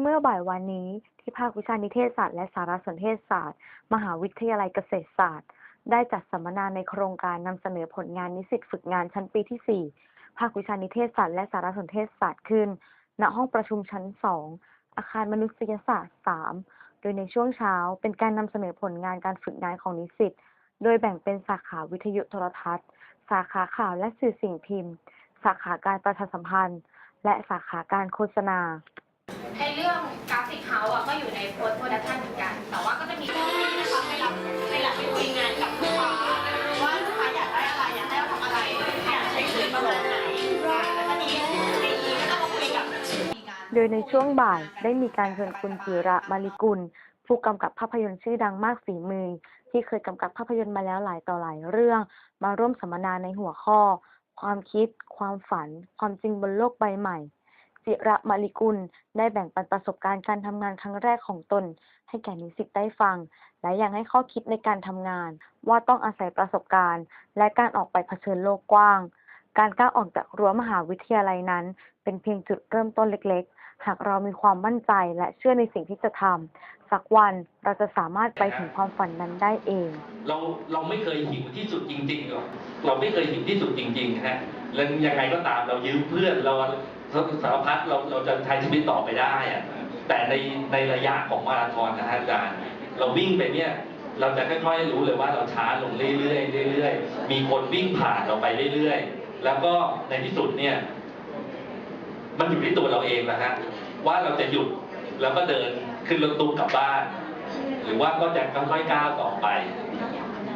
เมื่อบ่ายวันนี้ที่ภาควิชานิเทศศาสตร์และสารสนเทศศาสตร์ มหาวิทยาลัยเกษตรศาสตร์ ได้จัดสัมมนาในโครงการนำเสนอผลงานนิสิตฝึกงานชั้นปีที่ 4 ภาควิชานิเทศศาสตร์และสารสนเทศศาสตร์ขึ้น ณห้องประชุมชั้น 2 อาคารมนุษยศาสตร์ 3 โดยในช่วงเช้าเป็นการนำเสนอผลงานการฝึกงานของนิสิต โดยแบ่งเป็นสาขาวิทยุโทรทัศน์ สาขาข่าวและสื่อสิ่งพิมพ์ สาขาการประชาสัมพันธ์ และสาขาการโฆษณา ไอเรื่องกราฟิกเฮาส์อะก็อยู่ในโพสต์โปรดักชันเหมือนกัน แต่ว่าก็จะมีที่นะคะไปรับไปรับไปคุยงานกับลูกค้าว่าลูกค้าอยากได้อะไรอยากให้เราทำอะไรอยากใช้สื่อประโยชน์ไหนอ่าแล้วทีนี้ไอ้อีก็ต้องมาคุยกับ โดยในช่วงบ่ายได้มีการเชิญคุณจิระมาริกุล ผู้กำกับภาพยนตร์ชื่อดังมากฝีมือ ที่เคยกำกับภาพยนตร์มาแล้วหลายต่อหลายเรื่อง มาร่วมสัมมนาในหัวข้อ ความคิด ความฝัน ความจริงบนโลกใบใหม่ จิระมาริกุล ได้แบ่งปันประสบการณ์การทำงานครั้งแรกของตน ให้แก่นิสิตได้ฟัง และยังให้ข้อคิดในการทำงาน ว่าต้องอาศัยประสบการณ์ และการออกไปเผชิญโลกกว้าง การก้าวออกจากรั้วมหาวิทยาลัยนั้น เป็นเพียงจุดเริ่มต้นเล็ก ๆ หากเรามีความมั่นใจและเชื่อในสิ่งที่จะทำสักวันเราจะสามารถไปถึงความฝันนั้นได้เอง เราเราไม่เคยหิวที่สุดจริงๆหรอกเราไม่เคยหิวที่สุดจริงๆนะฮะ แล้วยังไงก็ตามเรายืมเพื่อนเราสารพัดเราเราจะใช้ชีวิตต่อไปได้อะแต่ในในระยะของมาราธอนนะฮะอาจารย์ เราวิ่งไปเนี่ยเราจะค่อยๆรู้เลยว่าเราช้าลงเรื่อยๆเรื่อยๆมีคนวิ่งผ่านเราไปเรื่อยๆ แล้วก็ในที่สุดเนี่ย มันอยู่ที่ตัวเราเองนะฮะว่าเราจะหยุดแล้วก็เดินขึ้นรถตู้กลับบ้าน หรือว่าก็จะค่อยๆก้าวต่อไป